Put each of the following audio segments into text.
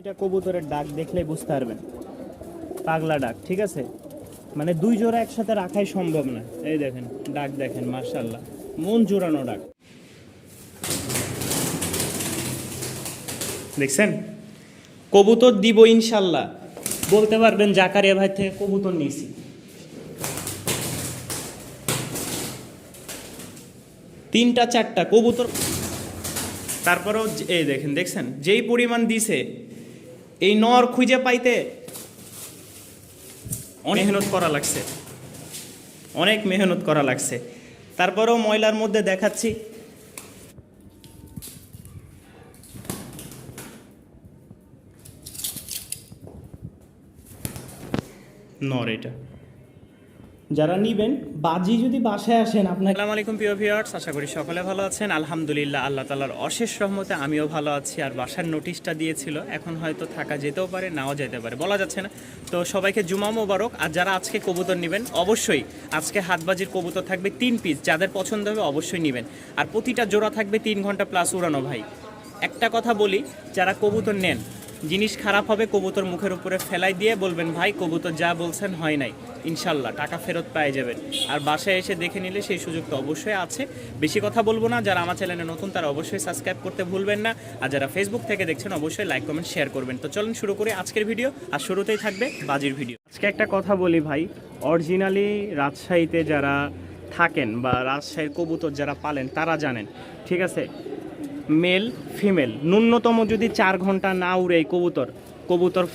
এটা কবুতরের ডাক দেখলেই বুঝতে পারবেন। পাগলা ডাক, ঠিক আছে? মানে দুই জোড়া একসাথে রাখাই সম্ভব না। এই দেখেন, ডাক দেখেন মার্শাল্লাহ মন জোড়ানো ডাক। দেখছেন? কবুতর দিব ইনশাল্লাহ বলতে পারবেন, জাকারিয়া ভাই থেকে কবুতর নিয়েছি। তিনটা, চারটা কবুতর। তারপরেও এই দেখেন, দেখছেন? যেই পরিমাণ দিছে এই নর খুঁজে পাইতে অনেক মেহনত করা লাগছে। অনেক মেহনত করা লাগছে। তারপরেও ময়লার মধ্যে দেখাচ্ছি। নর এটা। যারা নিবেন, বাজি যদি বাসায় আসেন আপনার আসসালামু আলাইকুম প্রিয় ভিউয়ার্স আশা করি সকলে ভালো আছেন। আলহামদুলিল্লাহ, আল্লাহ তালার অশেষ রহমতে আমিও ভালো আছি। আর বাসার নোটিশটা দিয়েছিল, এখন হয়তো থাকা যেতেও পারে, নাও যেতে পারে, বলা যাচ্ছে না। তো সবাইকে জুমা মোবারক, আর যারা আজকে কবুতর নেবেন, অবশ্যই আজকে হাতবাজির কবুতর থাকবে তিন পিস যাদের পছন্দ হবে অবশ্যই নেবেন। আর প্রতিটা জোড়া থাকবে তিন ঘণ্টা প্লাস উড়ানো ভাই। একটা কথা বলি, যারা কবুতর নেন জিনিস খারাপ হবে, কবুতর মুখের উপরে ফেলাই দিয়ে বলবেন, ভাই, কবুতর যা বলছেন হয় নাই। ইনশাল্লাহ, টাকা ফেরত পেয়ে যাবেন আর বাসায় এসে দেখে নিলে সেই সুযোগ তো অবশ্যই আছে। বেশি কথা বলব না, যারা আমার চ্যানেলে নতুন তারা অবশ্যই সাবস্ক্রাইব করতে ভুলবেন না। আর যারা ফেসবুক থেকে দেখছেন, অবশ্যই লাইক কমেন্ট শেয়ার করবেন। তো চলুন শুরু করি আজকের ভিডিও, আর শুরুতেই থাকবে বাজির ভিডিও। আজকে একটা কথা বলি ভাই অরিজিনালি রাজশাহীতে যারা থাকেন বা রাজশাহীর কবুতর যারা পালেন, তারা জানেন, ঠিক আছে? Male, female. ন্যূনতম যদি চার ঘণ্টা না উড়ে এই কবুতর কবুতর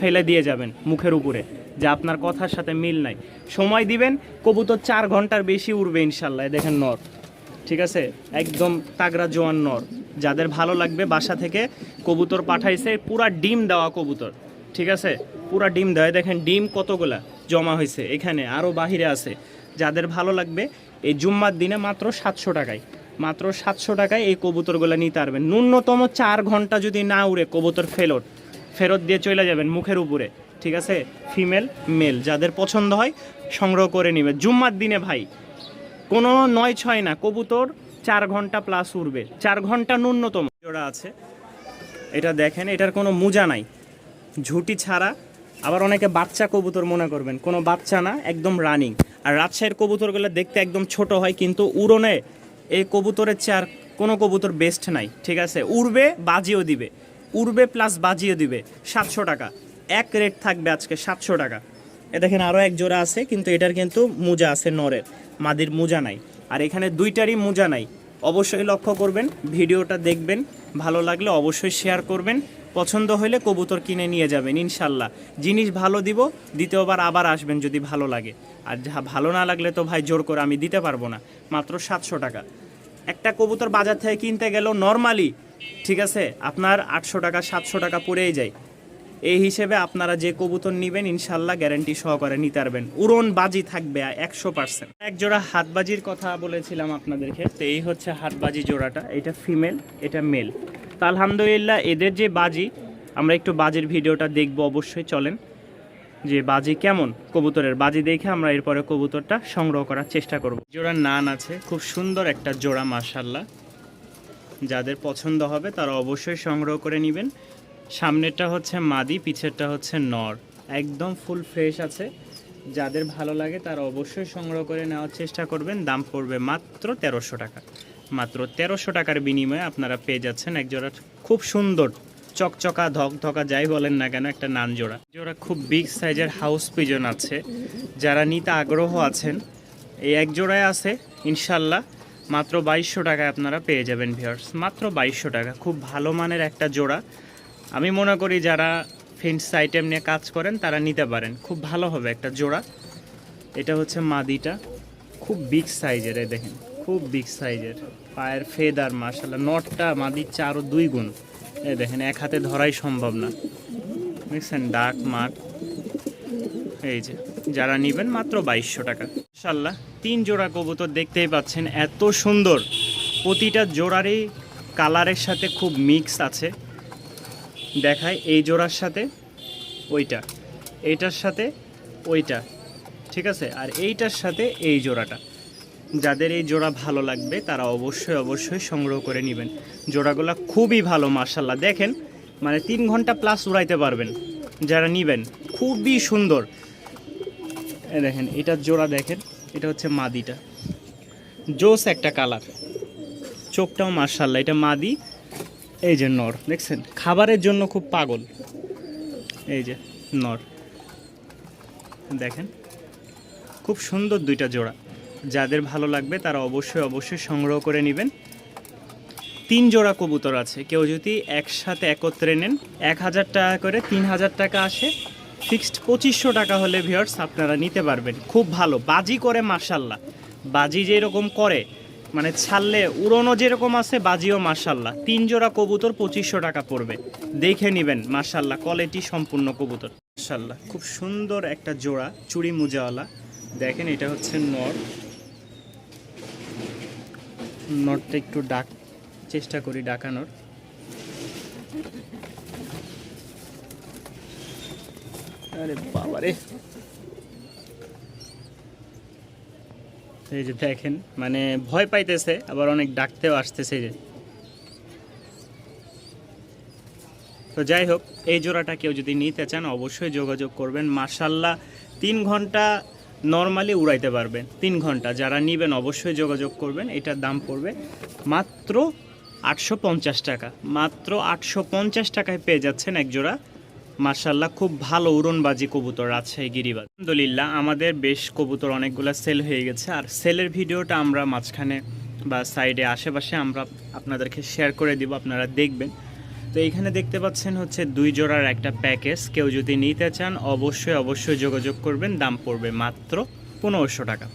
ফেলে দিয়ে যাবেন মুখের উপরে, যে আপনার কথার সাথে মিল নাই। সময় দিবেন, কবুতর চার ঘণ্টার বেশি উড়বে ইনশাল্লাহ দেখেন নর। ঠিক আছে? একদম তাগড়া জোয়ান নর। যাদের ভালো লাগবে, বাসা থেকে কবুতর পাঠাইছে, পুরা ডিম দেওয়া কবুতর। ঠিক আছে? পুরা ডিম দেওয়া। দেখেন, ডিম কতগুলা জমা হয়েছে। এখানে আরও বাহিরে আছে। যাদের ভালো লাগবে, এই জুম্মার দিনে মাত্র সাতশো টাকায়। মাত্র সাতশো টাকায় এই কবুতরগুলো নিতে পারবেন। ন্যূনতম চার ঘণ্টা যদি না উড়ে কবুতর ফেরত ফেরত দিয়ে চলে যাবেন মুখের উপরে, ঠিক আছে? ফিমেল মেল যাদের পছন্দ হয় সংগ্রহ করে নেবে। জুম্মার দিনে ভাই, কোনো নয় ছয় না, কবুতর চার ঘণ্টা প্লাস উড়বে। চার ঘণ্টা ন্যূনতম। জোড়া আছে, এটা দেখেন, এটার কোনো মোজা নাই। ঝুটি ছাড়া আবার অনেকে বাচ্চা কবুতর মনে করবেন, কোনো বাচ্চা না, একদম রানিং আর রাজশাহীর কবুতরগুলো দেখতে একদম ছোট হয়, কিন্তু উড়নে এই কবুতরের চেয়ে আর কোনো কবুতর বেস্ট নাই, ঠিক আছে? উড়বে, বাজিও দিবে। উড়বে প্লাস বাজিও দিবে, সাতশো টাকা। এক রেট থাকবে আজকে সাতশো টাকা। এ দেখেন আরও এক জোড়া আছে, কিন্তু এটার কিন্তু মোজা আছে নরের। মাদির মোজা নাই। আর এখানে দুইটারই মোজা নাই। অবশ্যই লক্ষ্য করবেন, ভিডিওটা দেখবেন, ভালো লাগলে অবশ্যই শেয়ার করবেন। পছন্দ হলে কবুতর কিনে নিয়ে যাবেন, ইনশাল্লাহ। জিনিস ভালো দিব, দ্বিতীয়বার আবার আসবেন যদি ভালো লাগে। আর যা ভালো না লাগলে তো ভাই জোর করে আমি দিতে পারব না, মাত্র সাতশো টাকা। একটা কবুতর বাজার থেকে কিনতে গেলেও নর্মালি, ঠিক আছে, আপনার আটশো টাকা, সাতশো টাকা পড়েই যায়। এই হিসেবে আপনারা যে কবুতর নেবেন, ইনশাল্লাহ গ্যারান্টি সহকারে নিতে পারবেন। উড়ন বাজি থাকবে একশো পার্সেন্ট এক জোড়া হাতবাজির কথা বলেছিলাম আপনাদেরকে, তো এই হচ্ছে হাতবাজি জোড়াটা, এটা ফিমেল এটা মেল তো আলহামদুলিল্লাহ এদের যে বাজি, আমরা একটু বাজির ভিডিওটা দেখব অবশ্যই, চলেন। যে বাজি কেমন, কবুতরের বাজি দেখে আমরা এরপরে কবুতরটা সংগ্রহ করার চেষ্টা করব। জোড়া নান আছে, খুব সুন্দর একটা জোড়া মার্শাল্লাহ যাদের পছন্দ হবে তারা অবশ্যই সংগ্রহ করে নেবেন। সামনেরটা হচ্ছে মাদি, পিছেরটা হচ্ছে নর। একদম ফুল ফ্রেশ আছে। যাদের ভালো লাগে তারা অবশ্যই সংগ্রহ করে নেওয়ার চেষ্টা করবেন। দাম পড়বে মাত্র তেরোশো টাকা। মাত্র তেরোশো টাকার বিনিময়ে আপনারা পেয়ে যাচ্ছেন এক জোড়া খুব সুন্দর, চকচকা ধক ধকা যাই বলেন না কেন, একটা নান জোড়া। জোড়া খুব বিগ সাইজের হাউস পিজন আছে। যারা নিতে আগ্রহ আছেন, এই এক জোড়ায় আছে, ইনশাল্লাহ। মাত্র বাইশশো টাকায় আপনারা পেয়ে যাবেন ভিউয়ার্স মাত্র বাইশশো টাকা, খুব ভালো মানের একটা জোড়া। আমি মনে করি যারা ফেন্স আইটেম নিয়ে কাজ করেন, তারা নিতে পারেন। খুব ভালো হবে একটা জোড়া। এটা হচ্ছে মাদিটা। খুব বিগ সাইজের দেখেন। খুব বিগ সাইজের পায়ের ফেদার মার্শাল্লাহ নটটা মাদির চারও দুই গুণ। এই দেখেন, এক হাতে ধরাই সম্ভব না। দেখছেন, ডাক, মাঠ। এই যে, যারা নেবেন মাত্র বাইশশো টাকা। ইনশাল্লাহ তিন জোড়া কবুতর দেখতেই পাচ্ছেন, এত সুন্দর। প্রতিটা জোড়ারই কালারের সাথে খুব মিক্স আছে। দেখায় এই জোড়ার সাথে ওইটা এইটার সাথে ওইটা, ঠিক আছে? আর এইটার সাথে এই জোড়াটা। যাদের এই জোড়া ভালো লাগবে, তারা অবশ্যই অবশ্যই সংগ্রহ করে নেবেন। জোড়াগুলো খুবই ভালো মার্শাল্লাহ দেখেন মানে তিন ঘণ্টা প্লাস উড়াইতে পারবেন। যারা নিবেন, খুবই সুন্দর। দেখেন, এটা জোড়া দেখেন, এটা হচ্ছে মাদিটা। জোস একটা কালার। চোখটাও মার্শাল্লাহ এটা মাদি, এই যে নর, দেখছেন? খাবারের জন্য খুব পাগল। এই যে নর। দেখেন, খুব সুন্দর দুইটা জোড়া। যাদের ভালো লাগবে তারা অবশ্যই অবশ্যই সংগ্রহ করে নেবেন। তিন জোড়া কবুতর আছে। কেউ যদি একসাথে একত্রে নেন, এক হাজার টাকা করে তিন হাজার টাকা আসে। ফিক্সড পঁচিশশো টাকা হলে ভিওর্স আপনারা নিতে পারবেন। খুব ভালো। বাজি করে মার্শাল্লাহ বাজি যেরকম করে মানে ছাড়লে উড়নো যেরকম আছে, বাজিও মার্শাল্লাহ তিন জোড়া কবুতর পঁচিশশো টাকা পড়বে। দেখে নেবেন মার্শাল্লাহ কোয়ালিটি সম্পূর্ণ কবুতর। মার্শাল্লাহ খুব সুন্দর একটা জোড়া, চুড়ি মুজাওয়ালা। দেখেন এটা হচ্ছে নর। নটটা একটু ডাক, চেষ্টা করি ডাকানোর। আরে বাবারে। এই যে দেখেন মানে ভয় পাইতেছে, আবার অনেক ডাকতেও আসতেছে যে। তো যাই হোক, এই জোড়াটা কেউ যদি নিতে চান, অবশ্যই যোগাযোগ করবেন। মার্শাল্লাহ তিন ঘণ্টা নর্মালি উড়াইতে পারবেন। তিন ঘণ্টা। যারা নেবেন অবশ্যই যোগাযোগ করবেন। এটার দাম পড়বে মাত্র আটশো পঞ্চাশ টাকা। মাত্র আটশো পঞ্চাশ টাকায় পেয়ে যাচ্ছেন একজোড়া মার্শাল্লাহ খুব ভালো উড়নবাজি কবুতর রাজশাহী গিরিবাজ। আলহামদুলিল্লাহ, আমাদের বেশ কবুতর অনেকগুলো সেল হয়ে গেছে। আর সেলের ভিডিওটা আমরা মাঝখানে বা সাইডে আশেপাশে আমরা আপনাদেরকে শেয়ার করে দিব। আপনারা দেখবেন। তো এইখানে দেখতে পাচ্ছেন হচ্ছে দুই জোড়ার একটা প্যাকেজ। কেউ যদি নিতে চান, অবশ্যই অবশ্যই যোগাযোগ করবেন। দাম পড়বে মাত্র পনেরোশো টাকা।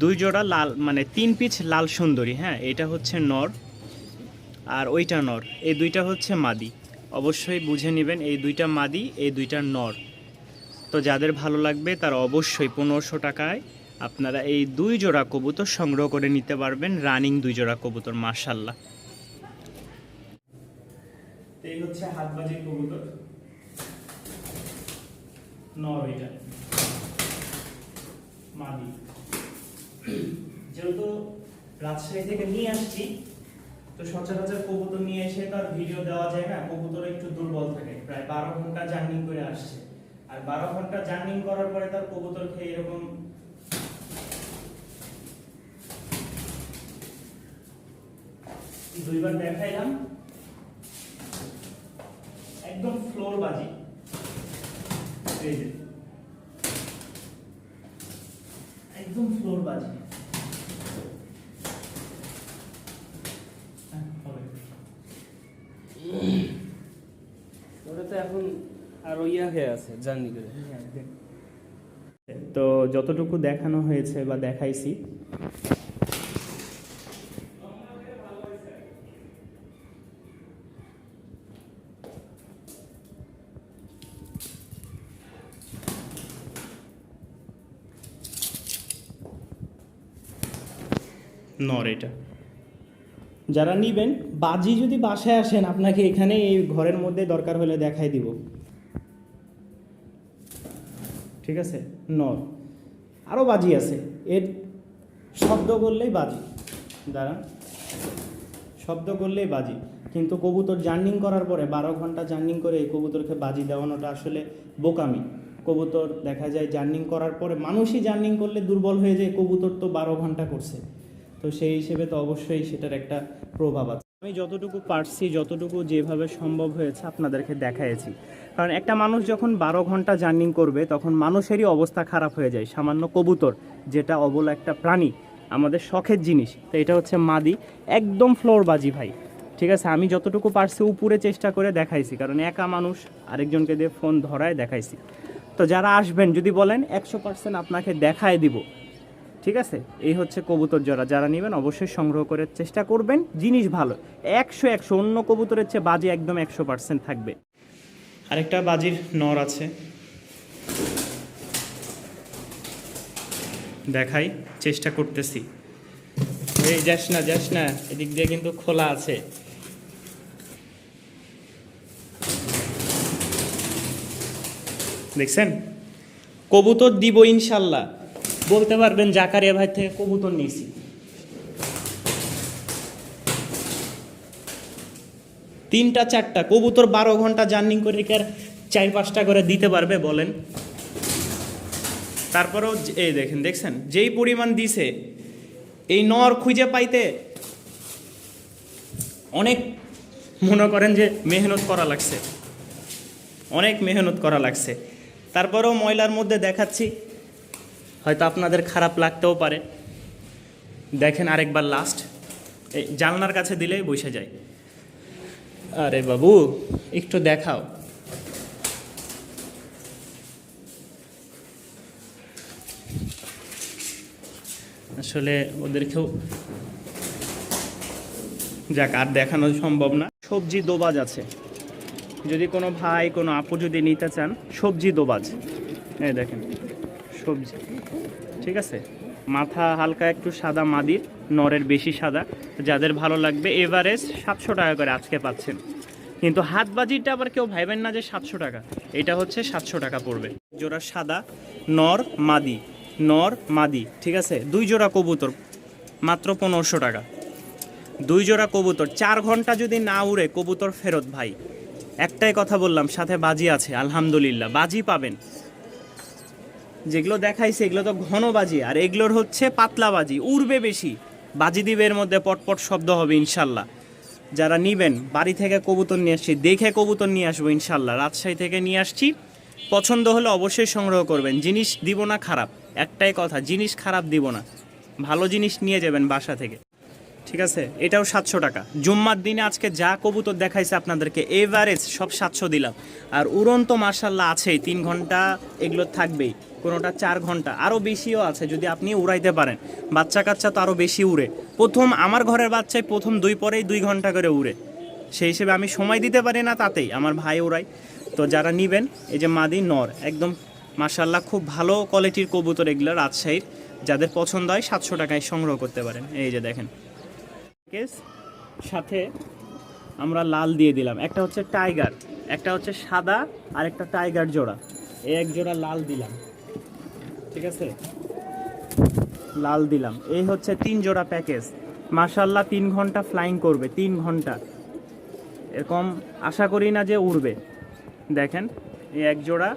দুই জোড়া লাল মানে তিন পিচ লাল সুন্দরী হ্যাঁ এটা হচ্ছে নর আর ওইটা নর। এই দুইটা হচ্ছে মাদি। অবশ্যই বুঝে নেবেন, এই দুইটা মাদি, এই দুইটা নর। তো যাদের ভালো লাগবে, তারা অবশ্যই পনেরোশো টাকায় আপনারা এই দুই জোড়া কবুতর সংগ্রহ করে নিতে পারবেন। রানিং দুই জোড়া কবুতর মার্শাল্লাহ এই হচ্ছে হাতবাজি কবুতর। নর মাদি। যেহেতু রাজশাহী থেকে নিয়ে আসছি, তো সচরাচর কবুতর নিয়ে এসে তার ভিডিও দেওয়া যায় না। কবুতর একটু দুর্বল থাকে। প্রায় বারো ঘণ্টা জার্নিং করে আসছে। আর বারো ঘণ্টা জার্নিং করার পরে তার কবুতর খেয়ে এরকম দুইবার দেখাইলাম একদম ফ্লোর বাজি এই যে একদম ফ্লোর বাজি হ্যাঁ, হবে। ওটা তো এখন আরও ইয়া হয়ে আছে জার্নি করে। তো যতটুকু দেখানো হয়েছে বা দেখাইছি। নর এটা। যারা নিবেন বাজি যদি বাসায় আসেন আপনাকে এখানে এই ঘরের মধ্যে দরকার হলে দেখাই দিব। ঠিক আছে? নর। আরও বাজি আছে। এর শব্দ করলেই বাজি। দাঁড়া শব্দ করলেই বাজি। কিন্তু কবুতর জার্নিং করার পরে বারো ঘণ্টা জার্নিং করে এই কবুতরকে বাজি দেওয়ানোটা আসলে বোকামি। কবুতর দেখা যায় জার্নিং করার পরে মানুষই জার্নিং করলে দুর্বল হয়ে যায়, কবুতর তো বারো ঘণ্টা করছে। তো সেই হিসেবে তো অবশ্যই সেটার একটা প্রভাব আছে। আমি যতটুকু পারছি, যতটুকু যেভাবে সম্ভব হয়েছে আপনাদেরকে দেখাইছি। কারণ একটা মানুষ যখন বারো ঘণ্টা জার্নিং করবে, তখন মানুষেরই অবস্থা খারাপ হয়ে যায়। সামান্য কবুতর, যেটা অবলা একটা প্রাণী, আমাদের শখের জিনিস। তো এটা হচ্ছে মাদি, একদম ফ্লোর বাজি ভাই। ঠিক আছে? আমি যতটুকু পারছি উপরে চেষ্টা করে দেখাইছি, কারণ একা মানুষ আরেকজনকে দিয়ে ফোন ধরায় দেখাইছি। তো যারা আসবেন, যদি বলেন, একশো পার্সেন্ট আপনাকে দেখায় দিব। ঠিক আছে? এই হচ্ছে কবুতর জোড়া যারা নেবেন, অবশ্যই সংগ্রহ করার চেষ্টা করবেন। জিনিস ভালো। একশো একশো, অন্য কবুতরের চেয়ে বাজি একদম একশো পার্সেন্ট থাকবে। আরেকটা বাজির নর আছে। দেখাই, চেষ্টা করতেছি। এই যাস না যাস না, এদিক দিয়ে কিন্তু খোলা আছে। দেখছেন? কবুতর দিব ইনশাল্লাহ। বলতে পারবেন, জাকারিয়া ভাই থেকে কবুতর নিয়েছি। তিনটা, চারটা। কবুতর বারো ঘণ্টা জার্নি করে আর চার, পাঁচটা করে দিতে পারবে, বলেন। তারপরেও এই দেখেন, দেখছেন? যেই পরিমাণ দিছে, এই নর খুঁজে পাইতে অনেক মনে করেন যে মেহনত করা লাগছে। অনেক মেহনত করা লাগছে। তারপরেও ময়লার মধ্যে দেখাচ্ছি, হয়তো আপনাদের খারাপ লাগতেও পারে। দেখেন আরেকবার লাস্ট এই জানলার কাছে দিলেই বসে যায়। আরে বাবু, একটু দেখাও। আসলে ওদেরকেও যাক, আর দেখানো সম্ভব না। সবজি দোবাজ আছে। যদি কোনো ভাই, কোনো আপু যদি নিতে চান, সবজি দোবাজ। এই দেখেন, সবজি। ঠিক আছে? মাথা হালকা একটু সাদা মাদির, নরের বেশি সাদা। যাদের ভালো লাগবে এভারেজ সাতশো টাকা করে আজকে পাচ্ছেন। কিন্তু হাত বাজিটা আবার কেউ ভাইবেন না যে সাতশো টাকা। এটা হচ্ছে সাতশো টাকা পড়বে। জোড়া সাদা, নর, মাদি। নর, মাদি, ঠিক আছে? দুই জোড়া কবুতর, মাত্র পনেরোশো টাকা। দুই জোড়া কবুতর, চার ঘণ্টা যদি না উড়ে, কবুতর ফেরত ভাই। একটাই কথা বললাম, সাথে বাজি আছে, আলহামদুলিল্লাহ, বাজি পাবেন। যেগুলো দেখাইছে এগুলো তো ঘন বাজি আর এগুলোর হচ্ছে পাতলা বাজি উড়বে বেশি। বাজি দিবে এর মধ্যে পটপট শব্দ হবে ইনশাল্লাহ। যারা নিবেন, বাড়ি থেকে কবুতর নিয়ে আসছি, দেখে কবুতর নিয়ে আসব ইনশাল্লাহ। রাজশাহী থেকে নিয়ে আসছি। পছন্দ হলে অবশ্যই সংগ্রহ করবেন। জিনিস দিব না খারাপ, একটাই কথা, জিনিস খারাপ দিব না। ভালো জিনিস নিয়ে যাবেন বাসা থেকে। ঠিক আছে? এটাও সাতশো টাকা। জুম্মার দিনে আজকে যা কবুতর দেখাইছে আপনাদেরকে, এভারেজ সব সাতশো দিলাম। আর উড়ন্ত মার্শাল্লাহ আছেই, তিন ঘণ্টা এগুলো থাকবেই, কোনোটা চার ঘণ্টা। আরও বেশিও আছে, যদি আপনি উড়াইতে পারেন। বাচ্চা কাচ্চা তো আরও বেশি উড়ে। প্রথম আমার ঘরের বাচ্চায় প্রথম দুই পরেই দুই ঘণ্টা করে উড়ে। সেই হিসেবে আমি সময় দিতে পারি না তাতেই, আমার ভাই উড়াই তো যারা নিবেন, এই যে মাদি নর, একদম মার্শাল্লাহ খুব ভালো কোয়ালিটির কবুতর এগুলো, রাজশাহীর। যাদের পছন্দ হয় সাতশো টাকায় সংগ্রহ করতে পারেন। এই যে দেখেন কেস, সাথে আমরা লাল দিয়ে দিলাম। একটা হচ্ছে টাইগার, একটা হচ্ছে সাদা, আর একটা টাইগার জোড়া। এই এক জোড়া লাল দিলাম। ঠিক আছে? লাল দিলাম। এই হচ্ছে তিন জোড়া প্যাকেজ। মাশাল্লাহ তিন ঘণ্টা ফ্লাইং করবে, তিন ঘণ্টা। এরকম আশা করি না যে উড়বে। দেখেন, এই এক জোড়া,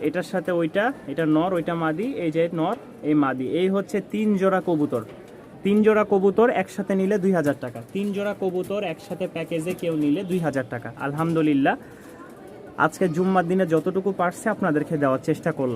এটার সাথে ওইটা, এটা নর, ওইটা মাদি, এই যে নর, এই মাদি। এই হচ্ছে তিন জোড়া কবুতর। তিন জোড়া কবুতর একসাথে নিলে দুই হাজার টাকা। তিন জোড়া কবুতর একসাথে প্যাকেজে কেউ নিলে দুই হাজার টাকা। আলহামদুলিল্লাহ, আজকে জুম্মার দিনে যতটুকু পারছে আপনাদেরকে দেওয়ার চেষ্টা করলাম।